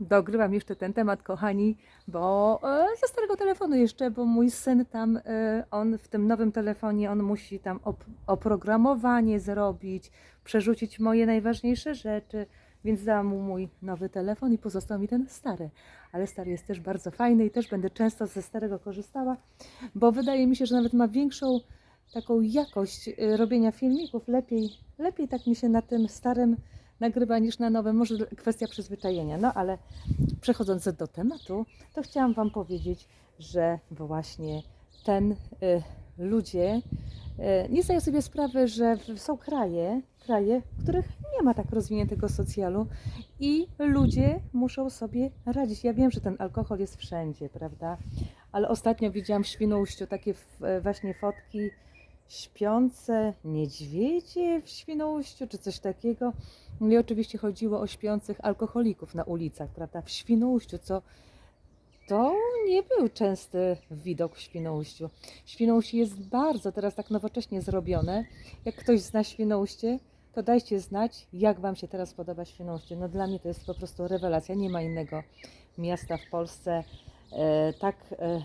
dogrywam jeszcze ten temat, kochani, bo e, ze starego telefonu jeszcze, bo mój syn tam, e, on w tym nowym telefonie, on musi tam op oprogramowanie zrobić, przerzucić moje najważniejsze rzeczy, więc dałam mu mój nowy telefon i pozostał mi ten stary. Ale stary jest też bardzo fajny i też będę często ze starego korzystała, bo wydaje mi się, że nawet ma większą taką jakość y, robienia filmików. Lepiej, lepiej tak mi się na tym starym nagrywa niż na nowym. Może kwestia przyzwyczajenia. No ale przechodząc do tematu, to chciałam Wam powiedzieć, że właśnie ten y, ludzie y, nie zdają sobie sprawy, że są kraje, kraje, w których nie ma tak rozwiniętego socjalu i ludzie muszą sobie radzić. Ja wiem, że ten alkohol jest wszędzie, prawda? Ale ostatnio widziałam w Świnoujściu takie właśnie fotki śpiące niedźwiedzie w Świnoujściu, czy coś takiego. I oczywiście chodziło o śpiących alkoholików na ulicach, prawda? W Świnoujściu, co to nie był częsty widok w Świnoujściu. Świnoujście jest bardzo teraz tak nowocześnie zrobione. Jak ktoś zna Świnoujście, to dajcie znać, jak Wam się teraz podoba Świnoujście. No dla mnie to jest po prostu rewelacja. Nie ma innego miasta w Polsce e, tak, e,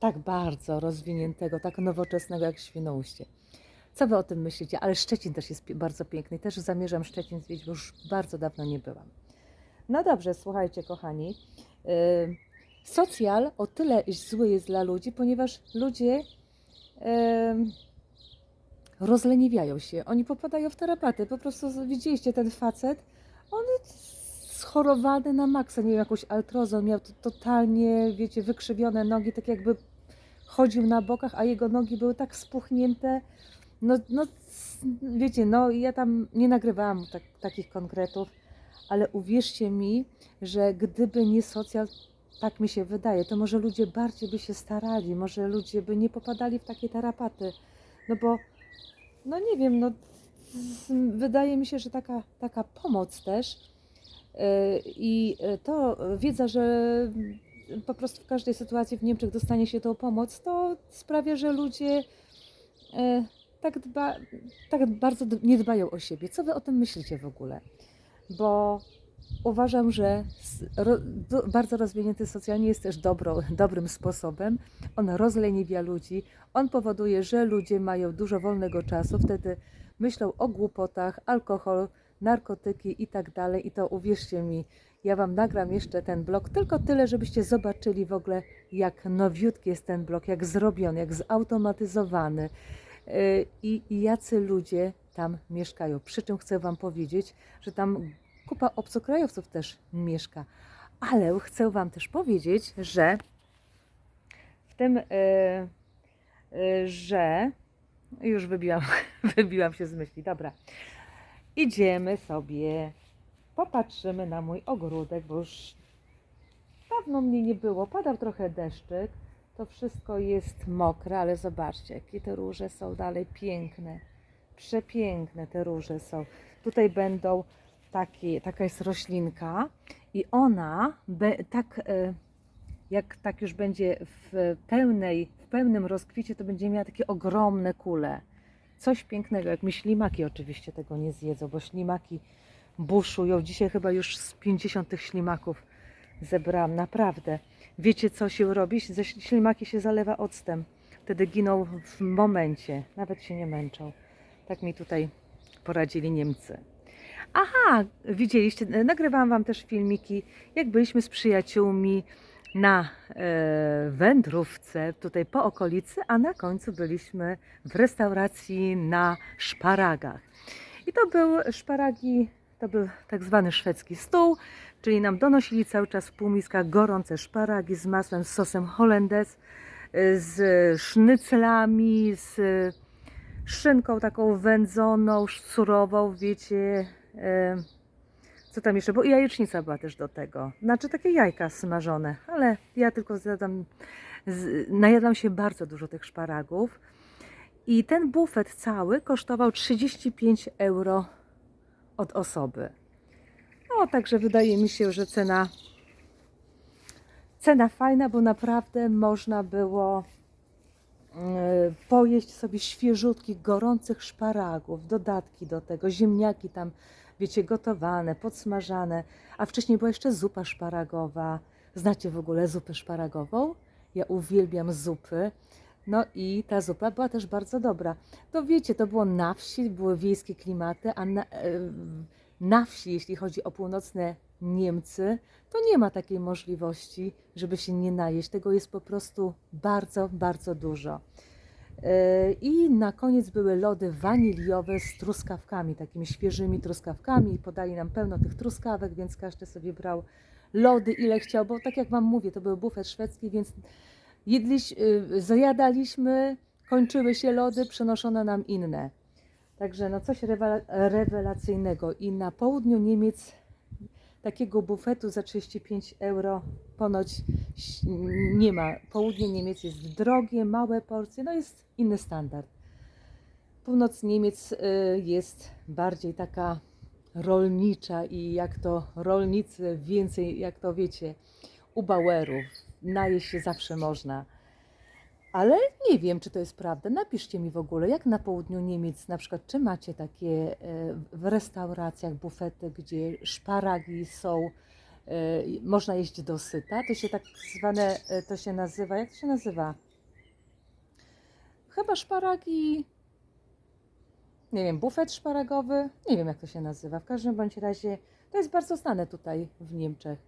tak bardzo rozwiniętego, tak nowoczesnego jak Świnoujście. Co Wy o tym myślicie? Ale Szczecin też jest bardzo piękny. Też zamierzam Szczecin zwiedzić, bo już bardzo dawno nie byłam. No dobrze, słuchajcie kochani. y, Socjal o tyle zły jest dla ludzi, ponieważ ludzie rozleniwiają się. Oni popadają w tarapaty. Po prostu widzieliście ten facet, on schorowany na maksa, nie wiem, jakąś artrozę, miał to- totalnie, wiecie, wykrzywione nogi, tak jakby chodził na bokach, a jego nogi były tak spuchnięte. No, no wiecie, no ja tam nie nagrywałam tak, takich konkretów, ale uwierzcie mi, że gdyby nie socjal, tak mi się wydaje, to może ludzie bardziej by się starali, może ludzie by nie popadali w takie tarapaty. No bo, no nie wiem, no wydaje mi się, że taka, taka pomoc też yy, i to wiedza, że po prostu w każdej sytuacji w Niemczech dostanie się tą pomoc, to sprawia, że ludzie yy, tak, dba, tak bardzo nie dbają o siebie. Co wy o tym myślicie w ogóle? Bo uważam, że bardzo rozwinięty socjalnie jest też dobro, dobrym sposobem. On rozleniwia ludzi, on powoduje, że ludzie mają dużo wolnego czasu, wtedy myślą o głupotach, alkohol, narkotyki i tak dalej. I to uwierzcie mi, ja Wam nagram jeszcze ten blog, tylko tyle, żebyście zobaczyli w ogóle, jak nowiutki jest ten blog, jak zrobiony, jak zautomatyzowany i, i jacy ludzie tam mieszkają. Przy czym chcę Wam powiedzieć, że tam kupa obcokrajowców też mieszka. Ale chcę Wam też powiedzieć, że w tym, e, e, że już wybiłam, wybiłam się z myśli. Dobra, idziemy sobie, popatrzymy na mój ogródek, bo już dawno mnie nie było. Padał trochę deszczyk, to wszystko jest mokre, ale zobaczcie, jakie te róże są dalej piękne. Przepiękne te róże są. Tutaj będą takie, taka jest roślinka i ona be, tak, e, jak tak już będzie w pełnej, w pełnym rozkwicie, to będzie miała takie ogromne kule. Coś pięknego, jak mi ślimaki oczywiście tego nie zjedzą, bo ślimaki buszują. Dzisiaj chyba już z 50 tych ślimaków zebrałam, naprawdę. Wiecie co się robi? Ze ślimaki się zalewa octem. Wtedy giną w momencie, nawet się nie męczą. Tak mi tutaj poradzili Niemcy. Aha, widzieliście, e, nagrywałam Wam też filmiki, jak byliśmy z przyjaciółmi na e, wędrówce tutaj po okolicy, a na końcu byliśmy w restauracji na szparagach. I to był szparagi, to był tak zwany szwedzki stół, czyli nam donosili cały czas w półmiskach gorące szparagi z masłem, z sosem holendez, e, z sznyclami, z szynką taką wędzoną, surową, wiecie, e, co tam jeszcze? I jajecznica była też do tego. Znaczy takie jajka smażone, ale ja tylko zjadam, najadłam się bardzo dużo tych szparagów. I ten bufet cały kosztował 35 euro od osoby. No, także wydaje mi się, że cena, cena fajna, bo naprawdę można było e, pojeść sobie świeżutkich, gorących szparagów, dodatki do tego, ziemniaki tam wiecie, gotowane, podsmażane, a wcześniej była jeszcze zupa szparagowa. Znacie w ogóle zupę szparagową? Ja uwielbiam zupy. No i ta zupa była też bardzo dobra. To wiecie, to było na wsi, były wiejskie klimaty, a na, e, na wsi, jeśli chodzi o północne Niemcy, to nie ma takiej możliwości, żeby się nie najeść. Tego jest po prostu bardzo, bardzo dużo. E, I na koniec były lody waniliowe z truskawkami, takimi świeżymi truskawkami. Podali nam pełno tych truskawek, więc każdy sobie brał lody ile chciał, bo tak jak Wam mówię, to był bufet szwedzki, więc jedliś, y, zajadaliśmy, kończyły się lody, przenoszono nam inne. Także no coś rewelacyjnego. I na południu Niemiec takiego bufetu za 35 euro ponoć nie ma. Południe Niemiec jest drogie, małe porcje, no jest inny standard. Północ Niemiec y, jest bardziej taka rolnicza i jak to rolnicy więcej, jak to wiecie, u Bauerów, najeść się zawsze można. Ale nie wiem, czy to jest prawda. Napiszcie mi w ogóle, jak na południu Niemiec, na przykład, czy macie takie e, w restauracjach bufety, gdzie szparagi są, e, można jeść dosyta. To się tak zwane, e, to się nazywa, jak to się nazywa? Chyba szparagi, nie wiem, bufet szparagowy, nie wiem jak to się nazywa. W każdym bądź razie to jest bardzo znane tutaj w Niemczech.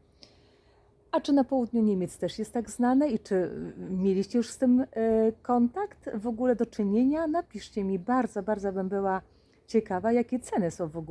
A czy na południu Niemiec też jest tak znane i czy mieliście już z tym y, kontakt, w ogóle do czynienia? Napiszcie mi, bardzo, bardzo bym była ciekawa, jakie ceny są w ogóle.